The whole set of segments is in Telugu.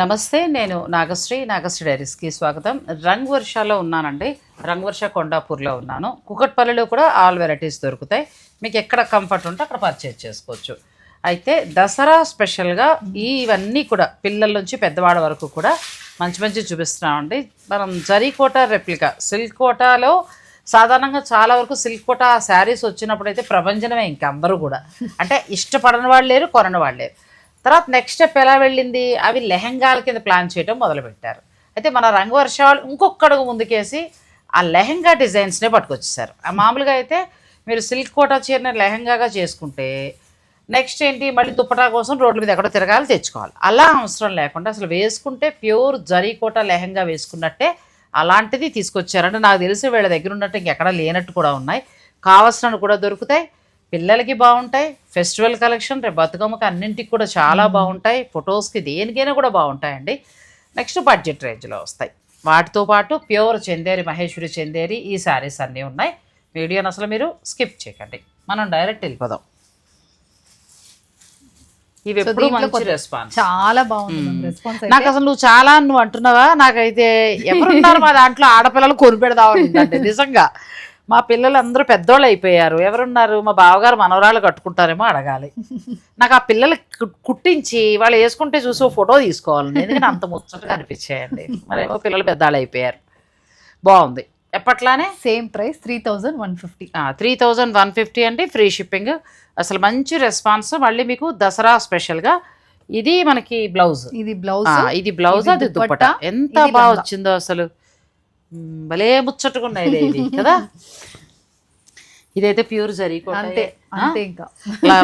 నమస్తే నేను నాగశ్రీ నాగశ్రీ డైరీస్కి స్వాగతం. రంగ్ వర్షాలో ఉన్నానండి. రంగ్ వర్ష కొండాపూర్లో ఉన్నాను. కుకట్పల్లిలో కూడా ఆల్ వెరైటీస్ దొరుకుతాయి. మీకు ఎక్కడ కంఫర్ట్ ఉంటే అక్కడ పర్చేజ్ చేసుకోవచ్చు. అయితే దసరా స్పెషల్గా ఇవన్నీ కూడా పిల్లల నుంచి పెద్దవాడి వరకు కూడా మంచి మంచి చూపిస్తున్నామండి. మనం జరీకోట రెప్లికా. సిల్క్ కోటాలో సాధారణంగా చాలా వరకు సిల్క్ కోట శారీస్ వచ్చినప్పుడు అయితే ప్రపంచమే ఇంక అందరూ కూడా. అంటే ఇష్టపడని వాళ్ళు లేరు కొనని వాళ్ళు లేరు. తర్వాత నెక్స్ట్ స్టెప్ ఎలా వెళ్ళింది? అవి లెహెంగాల కింద ప్లాన్ చేయడం మొదలుపెట్టారు. అయితే మన రంగు వర్షాలు ఇంకొకడుగు ముందుకేసి ఆ లెహెంగా డిజైన్స్నే పట్టుకొచ్చేసారు. ఆ మామూలుగా అయితే మీరు సిల్క్ కోటా చీరని లెహెంగాగా చేసుకుంటే నెక్స్ట్ ఏంటి? మళ్ళీ దుప్పటా కోసం రోడ్ల మీద ఎక్కడో తిరగాలి తెచ్చుకోవాలి. అలా అవసరం లేకుండా అసలు వేసుకుంటే ప్యూర్ జరీ కోట లెహెంగా వేసుకున్నట్టే అలాంటిది తీసుకొచ్చారంటే నాకు తెలిసి వీళ్ళ దగ్గర ఉన్నట్టు ఇంకెక్కడ లేనట్టు కూడా ఉన్నాయి. కావలసినవి కూడా దొరుకుతాయి. పిల్లలకి బాగుంటాయి ఫెస్టివల్ కలెక్షన్ రేపు బతుకమ్మకి అన్నింటికి కూడా చాలా బాగుంటాయి ఫొటోస్కి దేనికైనా కూడా బాగుంటాయండి. నెక్స్ట్ బడ్జెట్ రేంజ్లో వస్తాయి. వాటితో పాటు ప్యూర్ చందేరి మహేశ్వరి చందేరి ఈ శారీస్ అన్నీ ఉన్నాయి. వీడియోని అసలు మీరు స్కిప్ చేయకండి. మనం డైరెక్ట్ వెళ్ళిపోదాం. ఇవి ఎప్పుడు మంచి రెస్పాన్స్ చాలా బాగుంది రెస్పాన్స్ నాకు అసలు నువ్వు చాలా నువ్వు అంటున్నావా? నాకైతే ఎవరున్నారు మా దాంట్లో ఆడపిల్లలు కొనిపెడదామంటే నిజంగా. మా పిల్లలు అందరూ పెద్దోళ్ళు అయిపోయారు. ఎవరున్నారు? మా బావగారు మనవరాలు కట్టుకుంటారేమో అడగాలి. నాకు ఆ పిల్లలు కుట్టించి వాళ్ళు వేసుకుంటే చూసి ఫోటో తీసుకోవాలండి ఎందుకంటే అంత ముచ్చటగా అనిపించాయండి. మరేమో పిల్లలు పెద్దవాళ్ళు అయిపోయారు. బాగుంది. ఎప్పట్లానే? Same price three thousand one fifty three thousand one fifty అండి. ఫ్రీ షిప్పింగ్ అసలు మంచి రెస్పాన్స్. మళ్ళీ మీకు దసరా స్పెషల్గా ఇది మనకి బ్లౌజ్. ఇది బ్లౌజ్ ఇది బ్లౌజ్ అది దుప్పట. ఎంత బాగా. వచ్చిందో అసలు. భలే ముచ్చట్టుకున్నాయి ఇది కదా? ఇదైతే ప్యూర్ జరీ అంతే అంతే ఇంకా.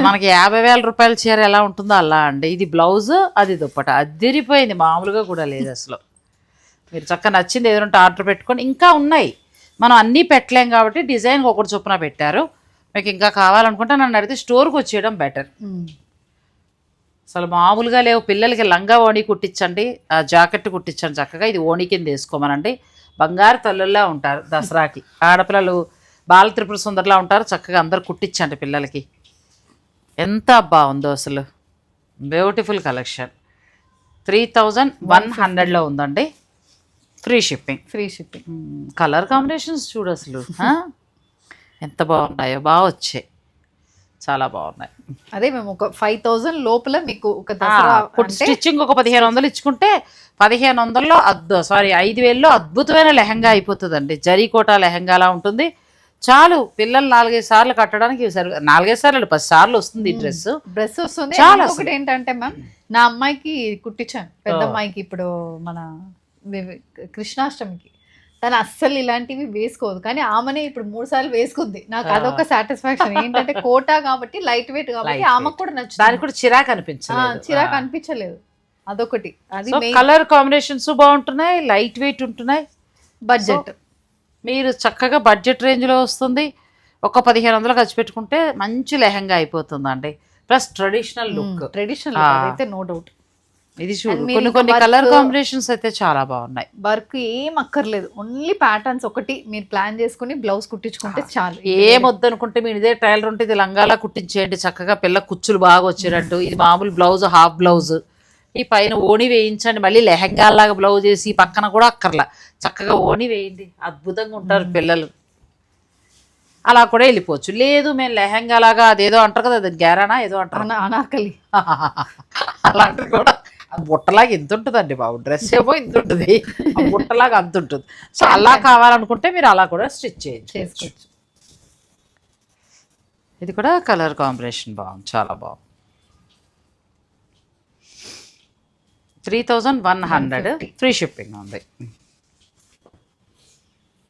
మనకి యాభై వేల రూపాయల చీర ఎలా ఉంటుందో అలా అండి. ఇది బ్లౌజ్ అది దుప్పట. అదిరిపోయింది మామూలుగా కూడా లేదు అసలు. మీరు చక్కగా నచ్చింది ఏదంటే ఆర్డర్ పెట్టుకొని ఇంకా ఉన్నాయి. మనం అన్నీ పెట్టలేం కాబట్టి డిజైన్ ఒకటి చొప్పున పెట్టారు. మీకు ఇంకా కావాలనుకుంటే నన్ను అడిగితే స్టోర్కి వచ్చేయడం బెటర్. అసలు మామూలుగా లేవు. పిల్లలకి లంగా ఓణి కుట్టించండి ఆ జాకెట్ కుట్టించండి చక్కగా. ఇది ఓణి కింద వేసుకోమనండి. బంగారు తల్లుల్లా ఉంటారు దసరాకి. ఆడపిల్లలు బాల త్రిపుర సుందరిలా ఉంటారు చక్కగా అందరు కుట్టించండి పిల్లలకి. ఎంత బాగుందో అసలు. Beautiful collection. Three thousand one హండ్రెడ్లో ఉందండి. Free shipping. Free shipping. Colour combinations చూడు అసలు? ఎంత బాగున్నాయో బాగా వచ్చాయి. చాలా బాగున్నాయి. అదే మేము ఒక ఫైవ్ థౌజండ్ లోపల మీకు ఒక స్టిచ్చింగ్ ఒక పదిహేను వందలు ఇచ్చుకుంటే పదిహేను వందల్లో అద్దు సారీ ఐదు వేల్లో అద్భుతమైన లెహంగా అయిపోతుందండి. జరీకోట లెహంగాలా ఉంటుంది. చాలు పిల్లలు నాలుగైదు సార్లు కట్టడానికి సరి నాలుగైదు సార్లు పది సార్లు వస్తుంది ఈ డ్రెస్ డ్రెస్ వస్తుంది. చాలా ఒకటి ఏంటంటే మ్యామ్ నా అమ్మాయికి కుట్టించాను. పెద్ద అమ్మాయికి ఇప్పుడు మన కృష్ణాష్టమికి. తను అస్సలు ఇలాంటివి వేసుకోదు. కానీ ఆమెనే ఇప్పుడు మూడు సార్లు వేసుకుంది. నాకు అదొక సాటిస్ఫాక్షన్ ఏంటంటే కోటా కాబట్టి లైట్ వెయిట్ కాబట్టి ఆమెకు కూడా దానికి నచ్చుతుంది కూడా చిరాకు అనిపించలేదు. చిరాకు అనిపించలేదు. అదొకటి. అది కలర్ కాంబినేషన్స్ బాగుంటున్నాయి లైట్ వెయిట్ ఉంటున్నాయి. బడ్జెట్ మీరు చక్కగా బడ్జెట్ రేంజ్లో వస్తుంది. ఒక పదిహేను వందలు ఖర్చు పెట్టుకుంటే మంచి లెహంగా అయిపోతుందండి. Plus traditional look traditional. అయితే నో డౌట్ ఇది చూడు కొన్ని కొన్ని కలర్ కాంబినేషన్స్ అయితే చాలా బాగున్నాయి. వర్క్ ఏం అక్కర్లేదు. ఓన్లీ ప్యాటర్న్స్ ఒకటి మీరు ప్లాన్ చేసుకుని బ్లౌజ్ కుట్టించుకుంటే చాలు. ఏం వద్దనుకుంటే మీరు ఇదే టైలర్ ఉంటే ఇది లంగాలా కుట్టించేయండి. చక్కగా పిల్ల కుచ్చులు బాగా వచ్చేటట్టు. ఇది మామూలు బ్లౌజ్ హాఫ్ బ్లౌజ్ ఈ పైన ఓణి వేయించండి. మళ్ళీ లెహంగాలాగా బ్లౌజ్ ఈ పక్కన కూడా అక్కర్లా. చక్కగా ఓణి వేయండి. అద్భుతంగా ఉంటారు పిల్లలు. అలా కూడా వెళ్ళిపోవచ్చు. లేదు మేము లెహంగా లాగా అదేదో అంటారు కదా అది గ్యారానా ఏదో అంటారు. అన- అనార్కలి. అలాంటివి కూడా బుట్టలాగా ఇంత ఉంటుందండి బాబు. డ్రెస్ ఏమో ఇంత ఉంటుంది బుట్టలాగా అంత ఉంటుంది సో అలా కావాలనుకుంటే మీరు అలా కూడా స్టిచ్ చేయొచ్చు. ఇది కూడా కలర్ కాంబినేషన్ బాగుంది. చాలా బాగుంది. Three thousand one hundred. Free shipping ఉంది.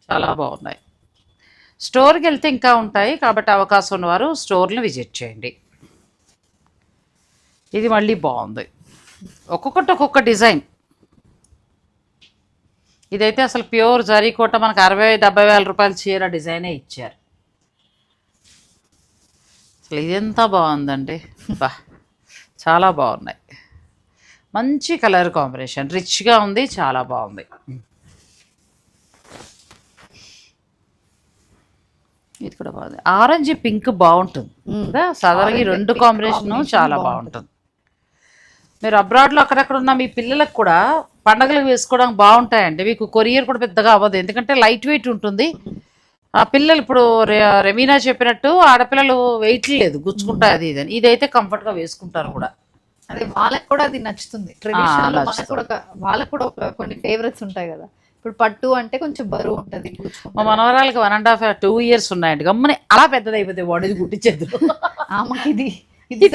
చాలా బాగున్నాయి. స్టోర్కి వెళ్తే ఇంకా ఉంటాయి. కాబట్టి అవకాశం ఉన్నవారు స్టోర్ని విజిట్ చేయండి. ఇది మళ్ళీ బాగుంది. ఒక్కొక్కటి ఒక్కొక్క డిజైన్. ఇదైతే అసలు ప్యూర్ జరీకోట మనకు అరవై డెబ్బై వేల రూపాయల చీర డిజైనే ఇచ్చారు. అసలు ఇదెంత బాగుందండి. బా చాలా బాగున్నాయి. మంచి కలర్ కాంబినేషన్. రిచ్గా ఉంది చాలా బాగుంది. ఇది కూడా బాగుంది. ఆరెంజ్ పింక్ బాగుంటుంది. కదా? సాధారణంగా రెండు కాంబినేషన్ చాలా బాగుంటుంది. మీరు అబ్రాడ్లో అక్కడక్కడ ఉన్న మీ పిల్లలకు కూడా పండగలకు వేసుకోవడానికి బాగుంటాయండి. మీకు కొరియర్ కూడా పెద్దగా అవ్వదు. ఎందుకంటే లైట్ వెయిట్ ఉంటుంది. ఆ పిల్లలు ఇప్పుడు రెమీనా చెప్పినట్టు ఆడపిల్లలు వెయిట్ లేదు. గుచ్చుకుంటారు అది ఇది అని. ఇదైతే కంఫర్ట్గా వేసుకుంటారు కూడా. అదే వాళ్ళకి కూడా అది నచ్చుతుంది. ట్రెడిషనల్ మనకు. కూడా వాళ్ళకి కూడా ఒక కొన్ని ఫేవరెట్స్ ఉంటాయి కదా. ఇప్పుడు పట్టు అంటే కొంచెం బరువు ఉంటది మా మనవరాలకి one and half two years ఉన్నాయండి. గమ్మని అలా పెద్దది అయిపోతే వాడిది గుట్టించేద్దరు ఆమెకి ఇది ఇది.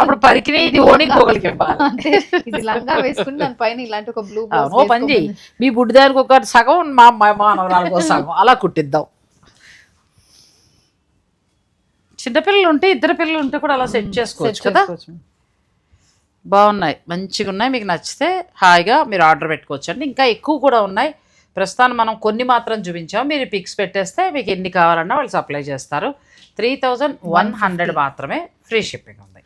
అప్పుడు పరికినే ఇది ఓణి కోగలికి ఇవ్వాలి. అంటే ఇది లంగా వేసుకుని దాని పైన ఇలాంటి ఒక బ్లూ ఓ పని చెయ్యి. మీ ఒక సగం మా మా మానవరాలకు సగం. అలా కుట్టిద్దాం. చిన్నపిల్లలు ఉంటే ఇద్దరు పిల్లలు ఉంటే కూడా అలా సెట్ చేసుకోవచ్చు. కదా బాగున్నాయి. మంచిగా ఉన్నాయి. మీకు నచ్చితే హాయిగా మీరు ఆర్డర్ పెట్టుకోవచ్చు అండి ఇంకా ఎక్కువ కూడా ఉన్నాయి. ప్రస్తుతాన్ని మనం కొన్ని మాత్రం చూపించాం. మీరు పిక్స్ పెట్టేస్తే మీకు ఎన్ని కావాలన్నా వాళ్ళు సప్లై చేస్తారు. త్రీ థౌజండ్ వన్ హండ్రెడ్ మాత్రమే ఫ్రీ షిప్పింగ్ ఉంది.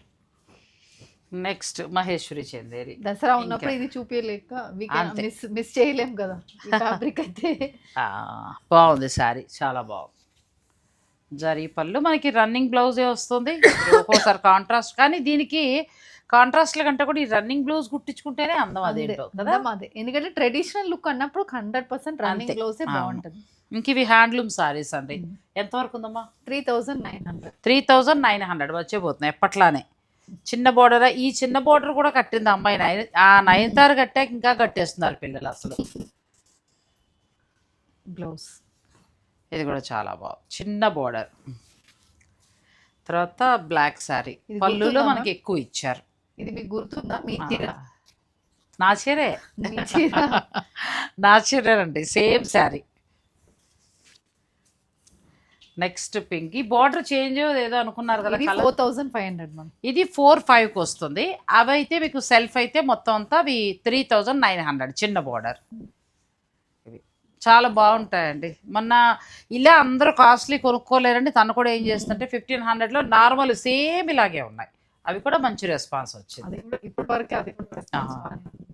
నెక్స్ట్ మహేశ్వరి చందేరి. దసరా ఉన్నప్పుడు ఇది చూపించలేక. మిస్ మిస్ చేయలేం కదా ఈ ఫ్యాబ్రిక్ అయితే. ఆ, బాగుంది శారీ చాలా బాగుంది. జరీ పళ్ళు మనకి రన్నింగ్ బ్లౌజే వస్తుంది. ఒక్కోసారి కాంట్రాస్ట్ కానీ దీనికి కాంట్రాస్ట్ల కంటే కూడా ఈ రన్నింగ్ బ్లౌజ్ కుట్టించుకుంటేనే అందం అదేంటో కదా. అందం అదే. ఎందుకంటే ట్రెడిషనల్ లుక్ అన్నప్పుడు హండ్రెడ్ పర్సెంట్ రన్నింగ్. బ్లౌజే. బాగుంటుంది. ఇంక ఇవి హ్యాండ్లూమ్ సారీస్ అండి ఎంతవరకు ఉందమ్మా? Three thousand nine hundred three thousand nine hundred వచ్చేపోతున్నాయి ఎప్పట్లానే. చిన్న బోర్డర్ ఈ చిన్న బోర్డర్ కూడా కట్టింది అమ్మాయి నైన్ ఆ నైన్ తారు కట్టాక ఇంకా కట్టేస్తున్నారు పిల్లలు అసలు. బ్లౌజ్ ఇది కూడా చాలా బాగుంది చిన్న బోర్డర్ తర్వాత బ్లాక్ శారీ పళ్ళులో మనకి ఎక్కువ ఇచ్చారు. ఇది మీకు గుర్తుందా? మీ నా చీర? నా చీరేనండి సేమ్ శారీ నెక్స్ట్ పింక్. ఈ బార్డర్ చేంజ్ ఏదో అనుకున్నారు కదా ఇది ఫోర్ థౌజండ్ ఫైవ్ హండ్రెడ్ మనం ఇది ఫోర్ ఫైవ్కి వస్తుంది. అవి అయితే మీకు సెల్ఫ్ అయితే మొత్తం అంతా అవి త్రీ థౌజండ్ నైన్ హండ్రెడ్ చిన్న బార్డర్. ఇవి చాలా బాగుంటాయండి. మొన్న ఇలా అందరూ కాస్ట్లీ కొనుక్కోలేరండి. తను కూడా ఏం చేస్తుంటే ఫిఫ్టీన్ హండ్రెడ్లో నార్మల్ సేమ్ ఇలాగే ఉన్నాయి. అవి కూడా మంచి రెస్పాన్స్ వచ్చింది. అది కూడా ఇప్పటి వరకు అది కూడా response ఆహా. బాగానే ఉంది.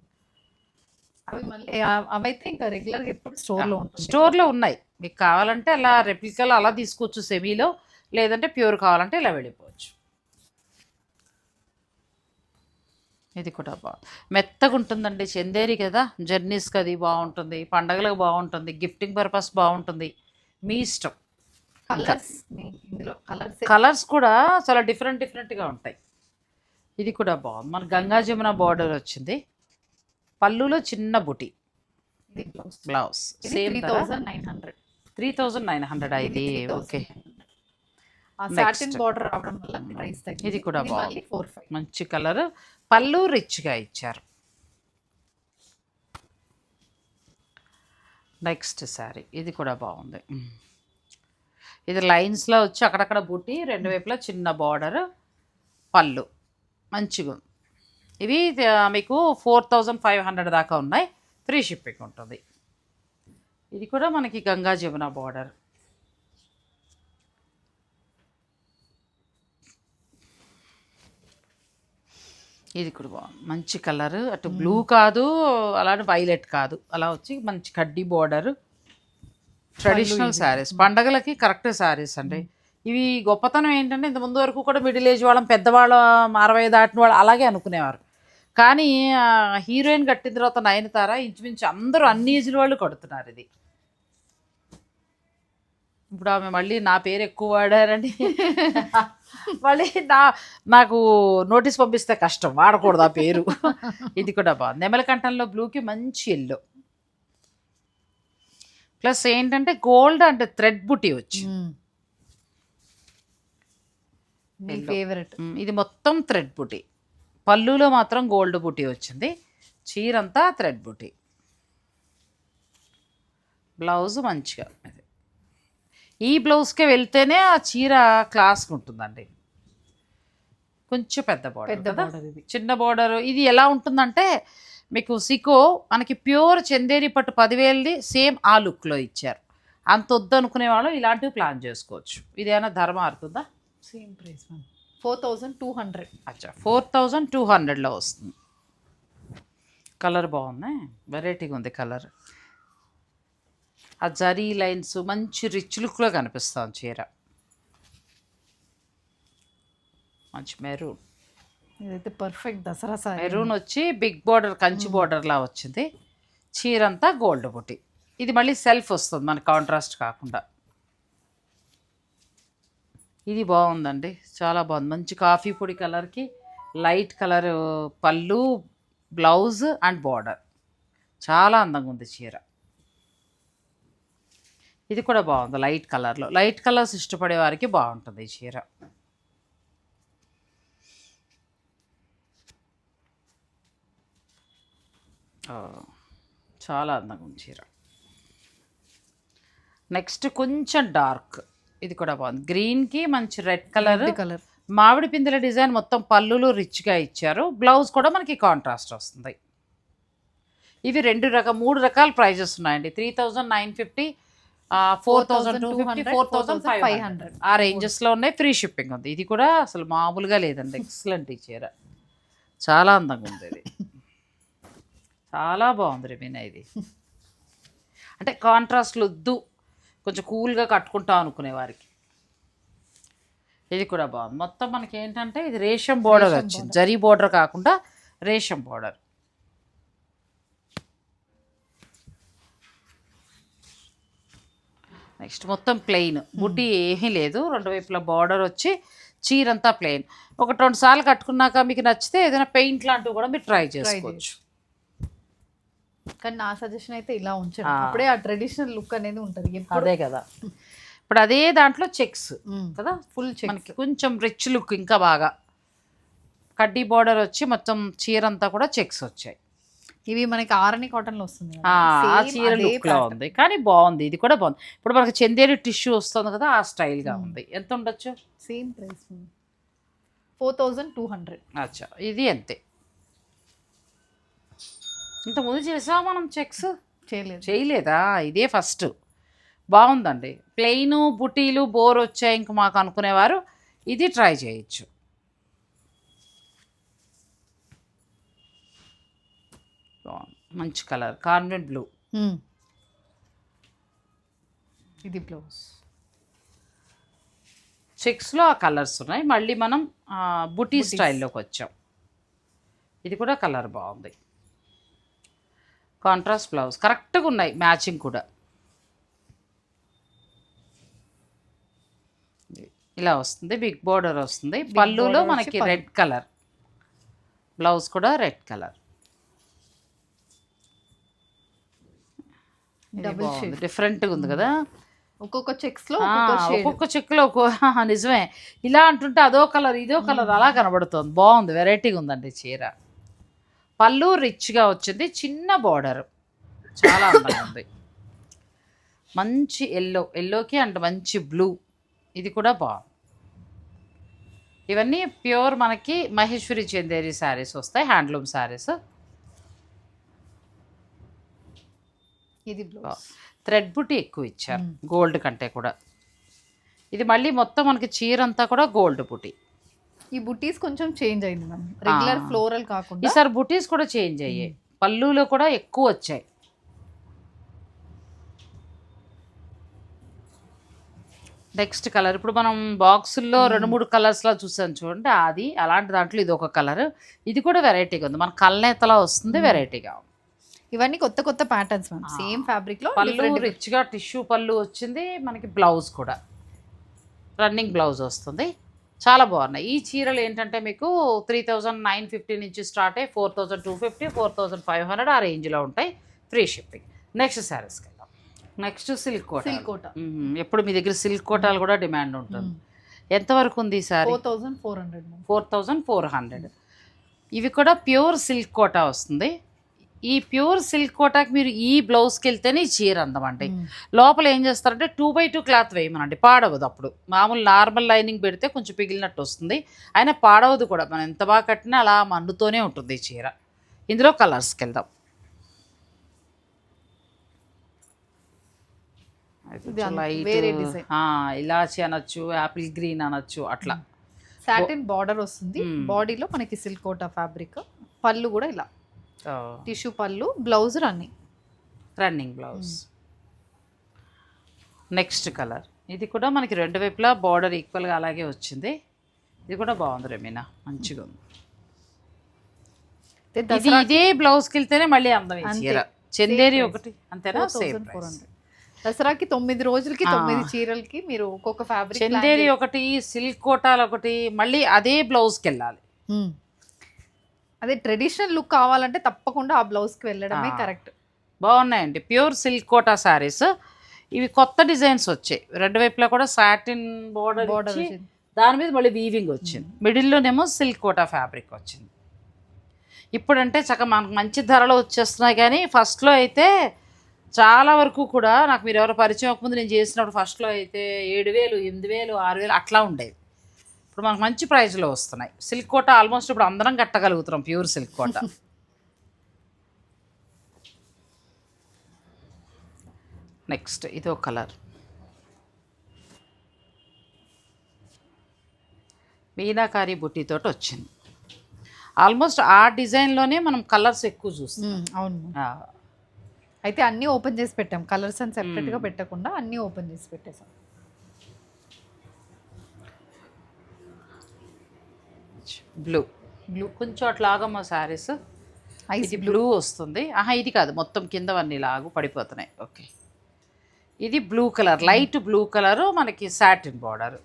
అవి మళ్ళీ అవైతే ఇంకా రెగ్యులర్గా ఎప్పుడు స్టోర్లో ఉంటుంది స్టోర్లో ఉన్నాయి. మీకు కావాలంటే అలా రెప్లికలు అలా తీసుకోవచ్చు సెమీలో లేదంటే ప్యూర్ కావాలంటే ఇలా వెళ్ళిపోవచ్చు. ఇది కూడా బాగుంది మెత్తగా ఉంటుందండి చందేరి కదా జర్నీస్కి అది బాగుంటుంది పండగలకు బాగుంటుంది గిఫ్టింగ్ పర్పస్ బాగుంటుంది మీ ఇష్టం. కలర్స్ ఇందులో కలర్స్ కలర్స్ కూడా చాలా డిఫరెంట్ డిఫరెంట్గా ఉంటాయి. ఇది కూడా బాగుంది మన గంగా జమున బార్డర్ వచ్చింది. పళ్ళులో చిన్న బుటి. Blouse. Same three thousand nine hundred. Three thousand nine hundred ఇది? ఓకే. బార్డర్ రావడం వల్ల ప్రైస్ తగ్గింది. ఇది కూడా బాగుంది. ఫోర్ ఫైవ్ మంచి కలర్. పళ్ళు రిచ్గా ఇచ్చారు. నెక్స్ట్ శారీ ఇది కూడా బాగుంది. ఇది లైన్స్లో వచ్చి అక్కడక్కడ బుట్టి రెండు వైపులా చిన్న బార్డర్ పళ్ళు. మంచిగా ఉంది ఇవి మీకు ఫోర్ థౌజండ్ ఫైవ్ హండ్రెడ్ దాకా ఉన్నాయి. ఫ్రీ షిప్పింగ్ ఉంటుంది. ఇది కూడా మనకి గంగా జమున బార్డర్ ఇది కూడా బాగుంది మంచి కలర్. అటు బ్లూ కాదు అలానే వైలెట్ కాదు. అలా వచ్చి మంచి కడ్డీ బార్డర్ ట్రెడిషనల్ శారీస్ పండగలకి కరెక్ట్ శారీస్ అండి. ఇవి గొప్పతనం ఏంటంటే ఇంత ముందు వరకు కూడా మిడిల్ ఏజ్ వాళ్ళం పెద్దవాళ్ళ అరవై దాటిన వాళ్ళు అలాగే అనుకునేవారు. కానీ హీరోయిన్ కట్టిన తర్వాత నయనతార ఇంచుమించు అందరూ అన్ని ఏజ్ల వాళ్ళు కడుతున్నారు ఇది. ఇప్పుడు ఆమె మళ్ళీ నా పేరు ఎక్కువ వాడారని. మళ్ళీ నా నాకు నోటీస్ పంపిస్తే కష్టం వాడకూడదు ఆ పేరు. ఇది కూడా బాగుంది. నెమలకంఠంలో బ్లూకి మంచి ఎల్లో. ప్లస్ ఏంటంటే గోల్డ్ అంటే థ్రెడ్ బుట్టి వచ్చి. ఫేవరెట్. ఇది మొత్తం థ్రెడ్ బుట్టి పళ్ళులో మాత్రం గోల్డ్ బుట్టి వచ్చింది. చీర అంతా థ్రెడ్ బుట్టి బ్లౌజ్ మంచిగా ఇది. ఈ బ్లౌజ్కే వెళ్తేనే ఆ చీర క్లాస్గా ఉంటుందండి. కొంచెం పెద్ద బార్డర్ చిన్న బార్డర్ ఇది ఎలా ఉంటుందంటే మీకు సికో మనకి ప్యూర్ చందేరి పట్టు పదివేలది సేమ్ ఆ లుక్లో ఇచ్చారు. అంత వద్దు అనుకునే వాళ్ళు ఇలాంటివి ప్లాన్ చేసుకోవచ్చు. ఇదేమైనా ధర మారుతుందా same price four thousand two hundred. అచ్చా ఫోర్ థౌజండ్ టూ హండ్రెడ్లో వస్తుంది. కలర్ బాగుంది? వెరైటీగా ఉంది కలర్. ఆ జరీ లైన్స్ మంచి రిచ్ లుక్లో కనిపిస్తుంది చీర. మంచి మెరూన్. ఇదైతే పర్ఫెక్ట్ దసరా సారీ. మెరూన్ వచ్చి బిగ్ బార్డర్ కంచి బార్డర్ లా వచ్చింది. చీర అంతా గోల్డ్ బుట్టి. ఇది మళ్ళీ సెల్ఫ్ వస్తుంది మన కాంట్రాస్ట్ కాకుండా. ఇది బాగుందండి. చాలా బాగుంది. మంచి కాఫీ పొడి కలర్కి లైట్ కలర్ పళ్ళు బ్లౌజ్ అండ్ బార్డర్. చాలా అందంగా ఉంది చీర. ఇది కూడా బాగుంది లైట్ కలర్లో. లైట్ కలర్స్ ఇష్టపడే వారికి బాగుంటుంది ఈ చీర. చాలా అందంగా ఉంది చీర. నెక్స్ట్ కొంచెం డార్క్. ఇది కూడా బాగుంది. గ్రీన్కి మంచి రెడ్ కలర్ కలర్ మామిడి పిందెల డిజైన్ మొత్తం పళ్ళులు రిచ్గా ఇచ్చారు. బ్లౌజ్ కూడా మనకి కాంట్రాస్ట్ వస్తుంది. ఇవి రెండు రకాల మూడు రకాల ప్రైజెస్ ఉన్నాయండి. Three thousand nine fifty four thousand two fifty four thousand five hundred ఆ రేంజెస్లో ఉన్నాయి. ఫ్రీ షిప్పింగ్ ఉంది. ఇది కూడా అసలు మామూలుగా లేదండి. ఎక్సలెంట్ ఈ చీర. చాలా అందంగా ఉంది ఇది. చాలా బాగుంది రిమీనా ఇది. అంటే కాంట్రాస్ట్లు వద్దు కొంచెం కూల్గా కట్టుకుంటాం అనుకునే వారికి. ఇది కూడా బాగుంది. మొత్తం మనకి ఏంటంటే ఇది రేషం బోర్డర్ వచ్చింది. జరీ బోర్డర్ కాకుండా రేషం బోర్డర్. నెక్స్ట్ మొత్తం ప్లెయిన్. బుడ్డి ఏమీ లేదు. రెండు వైపులా బార్డర్ వచ్చి చీరంతా ప్లెయిన్. ఒకటి రెండు సార్లు కట్టుకున్నాక మీకు నచ్చితే ఏదైనా పెయింట్ లాంటివి కూడా మీరు ట్రై చేసుకోవచ్చు. కానీ నా సజెషన్ అయితే ఇలా ఉంచండి. అప్పుడే ఆ ట్రెడిషనల్ లుక్ అనేది ఉంటుంది. అదే కదా. ఇప్పుడు అదే దాంట్లో చెక్స్ కదా? ఫుల్ చెక్ కొంచెం రిచ్ లుక్ ఇంకా బాగా. కడ్డీ బార్డర్ వచ్చి మొత్తం చీర అంతా కూడా చెక్స్ వచ్చాయి. ఇవి మనకి ఆరణి కాటన్లో వస్తుంది. ఆ చీర అదే లుక్లో pattern. ఉంది. కానీ బాగుంది. ఇది కూడా బాగుంది. ఇప్పుడు మనకి చందేరి టిష్యూ వస్తుంది కదా ఆ స్టైల్గా ఉంది. ఎంత ఉండొచ్చు? Same price four thousand two hundred అచ్చా. ఇది అంతే. ఇంతకుముందు చేసా మనం చెక్స్? చేయలేదు. చేయలేదా? ఇదే ఫస్ట్. బాగుందండి. ప్లెయిన్ బుటీలు బోర్ వచ్చాయి ఇంక మాకు అనుకునేవారు. ఇది ట్రై చేయొచ్చు. మంచి కలర్. కార్నెట్ బ్లూ. ఇది బ్లౌజ్. చెక్స్లో ఆ కలర్స్ ఉన్నాయి. మళ్ళీ మనం బుటీ స్టైల్లోకి వచ్చాం. ఇది కూడా కలర్ బాగుంది. Contrast blouse. కరెక్ట్గా ఉన్నాయి మ్యాచింగ్ కూడా. ఇలా వస్తుంది బిగ్ బోర్డర్ వస్తుంది. పళ్ళులో మనకి రెడ్ కలర్. బ్లౌజ్ కూడా రెడ్ కలర్. డిఫరెంట్గా ఉంది కదా. ఒక్కొక్క చెక్స్లో ఆ, ఒక్కొక్క చెక్కులో ఒక్కో నిజమే. ఇలా అంటుంటే అదో కలర్ ఇదో కలర్ అలా కనబడుతుంది. బాగుంది వెరైటీగా ఉందండి చీర. పళ్ళు రిచ్గా వచ్చింది చిన్న బార్డర్ చాలా అందంగా ఉంది మంచి ఎల్లో ఎల్లోకి అండ్ మంచి బ్లూ ఇది కూడా బాగుంది. ఇవన్నీ ప్యూర్ మనకి మహేశ్వరి చందేరి శారీస్ వస్తాయి హ్యాండ్లూమ్ శారీస్. ఇది థ్రెడ్ బుట్టి ఎక్కువ ఇచ్చారు గోల్డ్ కంటే కూడా. ఇది మళ్ళీ మొత్తం మనకి చీర అంతా కూడా గోల్డ్ బుట్టి ఈ బుటీస్ కొంచెం చేంజ్ అయింది మ్యామ్ రెగ్యులర్. ఫ్లోరల్ కాకుండా. ఈసారి బుటీస్ కూడా చేంజ్ అయ్యాయి. పళ్ళులో కూడా ఎక్కువ వచ్చాయి. నెక్స్ట్ కలర్ ఇప్పుడు మనం బాక్సుల్లో రెండు మూడు కలర్స్లో చూసాం చూడండి. అది అలాంటి దాంట్లో ఇది ఒక కలర్ ఇది కూడా వెరైటీగా ఉంది. మన కల్నేతలా వస్తుంది వెరైటీగా ఉంది. ఇవన్నీ కొత్త కొత్త ప్యాటర్న్స్ మ్యామ్ సేమ్ ఫ్యాబ్రిక్లో పళ్ళు రిచ్గా టిష్యూ పళ్ళు వచ్చింది. మనకి బ్లౌజ్ కూడా. రన్నింగ్ బ్లౌజ్ వస్తుంది. చాలా బాగున్నాయి. ఈ చీరలు ఏంటంటే మీకు త్రీ థౌజండ్ నైన్ ఫిఫ్టీ నుంచి స్టార్ట్ అయ్యి four thousand two fifty four thousand five hundred ఆ రేంజ్లో ఉంటాయి. ఫ్రీ షిప్పింగ్ నెక్స్ట్ శారీస్కి వెళ్దాం. Next silk Kota. Silk Kota. ఎప్పుడు మీ దగ్గర సిల్క్ కోటాలు కూడా డిమాండ్ ఉంటుంది. ఎంతవరకు ఉంది ఈ sari? Four thousand four hundred. Four thousand four hundred. ఇవి కూడా ప్యూర్ సిల్క్ కోటా వస్తుంది. ఈ ప్యూర్ సిల్క్ కోటాకి మీరు ఈ బ్లౌజ్కి వెళ్తేనే ఈ చీర అందమండి. లోపల ఏం చేస్తారంటే టూ బై టూ క్లాత్ వేయమనండి. పాడవదు అప్పుడు. మామూలు నార్మల్ లైనింగ్ పెడితే కొంచెం పిగిలినట్టు వస్తుంది. అయినా పాడవదు కూడా. మనం ఎంత బాగా కట్టినా అలా మండుతూనే ఉంటుంది ఈ చీర. ఇందులో కలర్స్కి వెళ్దాం. ఇలాచి అనొచ్చు యాపిల్ గ్రీన్ అనొచ్చు అట్లా. సాటిన్ బార్డర్ వస్తుంది. బాడీలో మనకి సిల్క్ కోట ఫ్యాబ్రిక్. పళ్ళు కూడా ఇలా. టిష్యూ పళ్ళు blouse running. Running blouse. Next colour. ఇది కూడా మనకి రెండు వైపులా బార్డర్ ఈక్వల్గా అలాగే వచ్చింది. ఇది కూడా బాగుంది రమీనా. మంచిగా ఉంది. ఇది బ్లౌజ్కి వెళ్తేనే మళ్ళీ అందం చందేరి. ఒకటి. అంతేనా? సేమ్ 4,400. దసరాకి తొమ్మిది రోజులకి. తొమ్మిది చీరలకి మీరు ఒక్కొక్క ఫ్యాబ్రిక్ చందేరి ఒకటి సిల్క్ కోటాలు ఒకటి మళ్ళీ అదే బ్లౌజ్కి వెళ్ళాలి. అదే ట్రెడిషనల్ లుక్ కావాలంటే తప్పకుండా ఆ బ్లౌజ్కి వెళ్ళడమే. కరెక్ట్. బాగున్నాయండి. Pure silk Kota sarees. ఇవి కొత్త డిజైన్స్ వచ్చాయి. రెండు వైపులా కూడా సాటిన్ బోర్డర్ బోర్డర్ దాని మీద మళ్ళీ వీవింగ్ వచ్చింది. మిడిల్లోనేమో సిల్క్ కోటా ఫ్యాబ్రిక్ వచ్చింది. ఇప్పుడంటే చక్క మనకు మంచి ధరలు వచ్చేస్తున్నాయి కానీ ఫస్ట్లో అయితే చాలా వరకు కూడా నాకు మీరు ఎవరో పరిచయం అవ్వకముందు నేను చేసినప్పుడు ఫస్ట్లో అయితే ఏడు వేలు ఎనిమిది వేలు ఆరు వేలు అట్లా ఉండేది ఇప్పుడు మనకు మంచి ప్రైస్లో వస్తున్నాయి. సిల్క్ కోట ఆల్మోస్ట్ ఇప్పుడు అందరం కట్టగలుగుతున్నాం ప్యూర్ సిల్క్ కోట. నెక్స్ట్ ఇది ఒక కలర్. మీనాకారి బుట్టితోటి వచ్చింది. ఆల్మోస్ట్ ఆ డిజైన్లోనే మనం కలర్స్ ఎక్కువ చూస్తాం అవును. అయితే అన్ని ఓపెన్ చేసి పెట్టాం. కలర్స్ అని సెపరేట్గా పెట్టకుండా అన్ని ఓపెన్ చేసి పెట్టేసాం. బ్లూ. బ్లూ. కొంచెం అట్లాగమ్మ శారీస్. ఇది బ్లూ వస్తుంది. ఆహా ఇది కాదు. మొత్తం కిందవన్నీ లాగు పడిపోతున్నాయి. ఓకే. ఇది blue colour. Light blue colour మనకి సాటిన్ బార్డర్.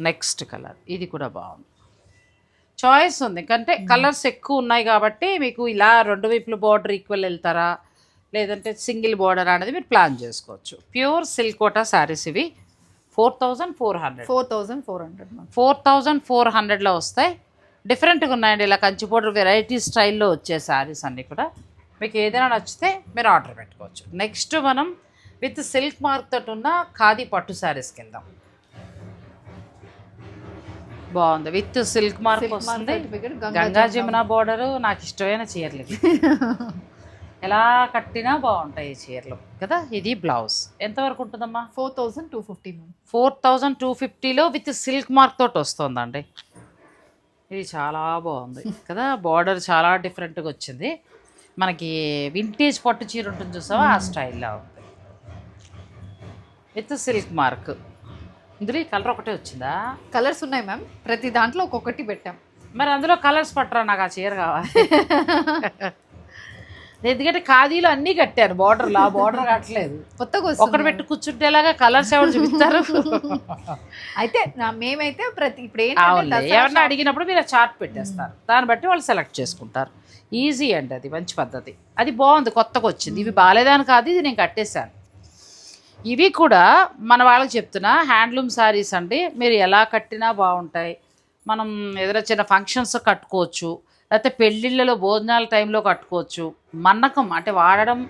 Next colour. ఇది కూడా బాగుంది. చాయిస్ ఉంది. కంటే కలర్స్ ఎక్కువ ఉన్నాయి కాబట్టి మీకు ఇలా రెండు వైపుల బార్డర్ ఈక్వల్ వెళ్తారా? లేదంటే సింగిల్ బార్డర్ అనేది మీరు ప్లాన్ చేసుకోవచ్చు. ప్యూర్ సిల్క్ కోటా శారీస్ ఇవి. Four thousand four hundred. Four thousand four hundred four thousand four హండ్రెడ్లో వస్తాయి. డిఫరెంట్గా ఉన్నాయండి. ఇలా కంచి పౌడర్ వెరైటీ స్టైల్లో వచ్చే శారీస్ అన్నీ కూడా. మీకు ఏదైనా నచ్చితే మీరు ఆర్డర్ పెట్టుకోవచ్చు. నెక్స్ట్ మనం విత్ సిల్క్ మార్క్ తోటి ఉన్న ఖాదీ పట్టు శారీస్కి వెళ్దాం. బాగుంది. విత్ సిల్క్ మార్క్ వస్తుంది. గంగా జమున బోర్డర్ నాకు ఇష్టమైన చీరలు. ఎలా కట్టినా బాగుంటాయి ఈ చీరలు. కదా? ఇది బ్లౌజ్. ఎంతవరకు ఉంటుందమ్మా? Four thousand two fifty ma'am. Four thousand two ఫిఫ్టీలో విత్ సిల్క్ మార్క్ తోటి వస్తుందండి. ఇది చాలా బాగుంది. కదా? బార్డర్ చాలా డిఫరెంట్గా వచ్చింది. మనకి వింటేజ్ పట్టు చీర ఉంటుంది చూసావా? ఆ స్టైల్లో ఉంది. With silk mark. ఇందులో ఈ కలర్ ఒకటే వచ్చిందా? కలర్స్ ఉన్నాయి మ్యామ్. ప్రతి దాంట్లో ఒక్కొక్కటి పెట్టాం. మరి అందులో కలర్స్ పట్టరా నాకు ఆ చీర కావాలి. ఎందుకంటే ఖాదీలో అన్నీ కట్టారు. బార్డర్లో ఆ బార్డర్ కట్టలేదు. కొత్తగా ఒకటి పెట్టి కూర్చుంటేలాగా కలర్స్ ఎవరు చూపిస్తారు? అయితే మేమైతే ప్రతి ఇప్పుడు ఎవరన్నా అడిగినప్పుడు మీరు చార్ట్ పెట్టేస్తారు. దాన్ని బట్టి వాళ్ళు సెలెక్ట్ చేసుకుంటారు. ఈజీ అండి అది మంచి పద్ధతి. అది బాగుంది కొత్తగా వచ్చింది. ఇవి బాగాలేదని కాదు ఇది నేను కట్టేశాను. ఇవి కూడా మన వాళ్ళకి చెప్తున్నా హ్యాండ్లూమ్ శారీస్ అండి. మీరు ఎలా కట్టినా బాగుంటాయి. మనం ఏదైనా చిన్న ఫంక్షన్స్ కట్టుకోవచ్చు. లేకపోతే పెళ్ళిళ్ళలో భోజనాల టైంలో కట్టుకోవచ్చు. మన్నకం అంటే వాడడం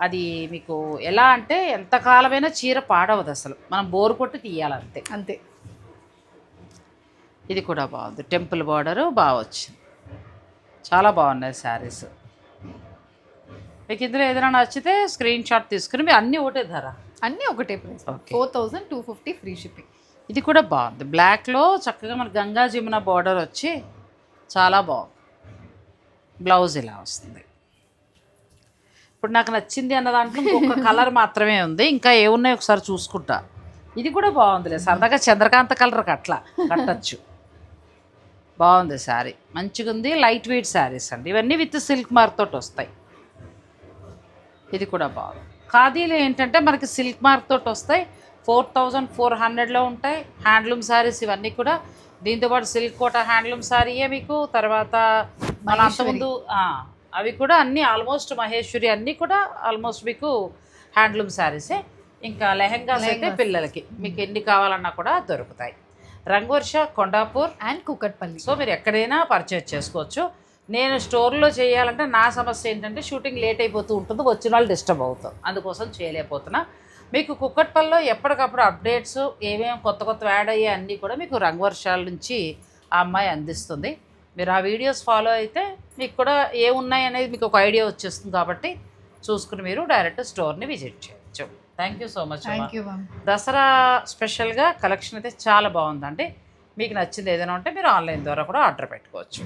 అది మీకు ఎలా అంటే ఎంతకాలమైనా చీర పాడవదు అసలు. మనం బోరు కొట్టి తీయాలంతే అంతే. ఇది కూడా బాగుంది. టెంపుల్ బార్డరు బాగా వచ్చింది. చాలా బాగున్నాయి శారీస్. మీకు ఇందులో ఏదైనా నచ్చితే స్క్రీన్ షాట్ తీసుకుని మీరు అన్నీ ఒకటే ధర. అన్నీ ఒకటే price. Four thousand two fifty free shipping. ఇది కూడా బాగుంది. బ్లాక్లో చక్కగా మన గంగా జమున బార్డర్ వచ్చి చాలా బాగుంది. బ్లౌజ్ ఇలా వస్తుంది. ఇప్పుడు నాకు నచ్చింది అన్న దాంట్లో ఇంకొక కలర్ మాత్రమే ఉంది. ఇంకా ఏమున్నాయి ఒకసారి చూసుకుంటా. ఇది కూడా బాగుందిలే. సరదాగా చంద్రకాంత కలర్ అట్లా కట్టచ్చు. బాగుంది శారీ. మంచిగా ఉంది లైట్ వెయిట్ శారీస్ అండి. ఇవన్నీ విత్ సిల్క్ మార్క్ తోటి వస్తాయి. ఇది కూడా బాగుంది. ఖాదీలు ఏంటంటే మనకి సిల్క్ మార్క్ తోటి వస్తాయి. ఫోర్ థౌజండ్ ఫోర్ హండ్రెడ్లో ఉంటాయి. హ్యాండ్లూమ్ శారీస్ ఇవన్నీ కూడా. దీంతోపాటు సిల్క్ కోట హ్యాండ్లూమ్ శారీయే మీకు. తర్వాత మన అంతకుముందు అవి కూడా అన్నీ ఆల్మోస్ట్ మహేశ్వరి అన్నీ కూడా ఆల్మోస్ట్ మీకు హ్యాండ్లూమ్ శారీసే ఇంకా లెహెంగాస్ అయితే పిల్లలకి. మీకు ఎన్ని కావాలన్నా కూడా దొరుకుతాయి. రంగవర్ష కొండాపూర్. అండ్ కుకట్పల్లి. సో మీరు ఎక్కడైనా పర్చేజ్ చేసుకోవచ్చు. నేను స్టోర్లో చేయాలంటే నా సమస్య ఏంటంటే షూటింగ్ లేట్ అయిపోతూ ఉంటుంది వచ్చిన వాళ్ళు డిస్టర్బ్ అవుతాం. అందుకోసం చేయలేకపోతున్నా. మీకు కుక్కట్పల్లిలో ఎప్పటికప్పుడు అప్డేట్స్ ఏమేమి కొత్త కొత్త యాడ్ అయ్యే అన్నీ కూడా మీకు రంగవర్షాల నుంచి ఆ అమ్మాయి అందిస్తుంది. మీరు ఆ వీడియోస్ ఫాలో అయితే మీకు కూడా ఏమున్నాయి అనేది మీకు ఒక ఐడియా వచ్చేస్తుంది కాబట్టి చూసుకుని మీరు డైరెక్ట్ స్టోర్ని విజిట్ చేయొచ్చు. Thank you so much thank you Dasara స్పెషల్గా కలెక్షన్ అయితే చాలా బాగుందండి. మీకు నచ్చింది ఏదైనా ఉంటే మీరు ఆన్లైన్ ద్వారా కూడా ఆర్డర్ పెట్టుకోవచ్చు.